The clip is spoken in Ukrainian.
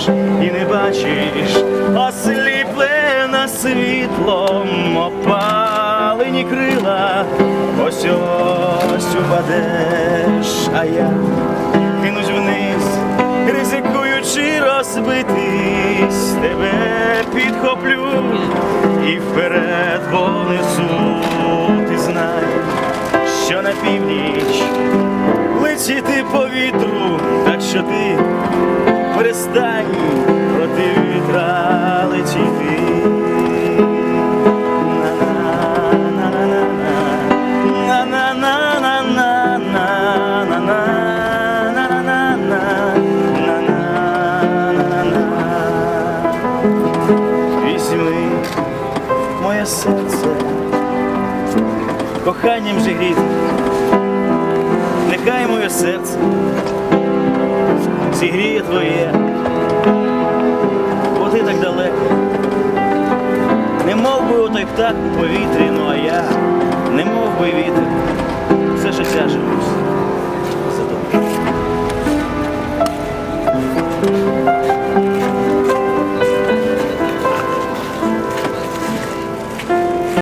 йдеш і не бачиш, осліплена світлом, опалені крила, ось ось упадеш, а я кинусь вниз, ризикуючи розбитись, тебе підхоплю і вперед понесу, ти знай, що на північ летіти по що ти перестань проти вітра летіти. Візьми моє серце, коханням же гріти, нехай моє серце зігріє твоє, бо ти так далеко, не мов би отой птах у повітрі, ну а я, не мов би вітер, все життя живусь.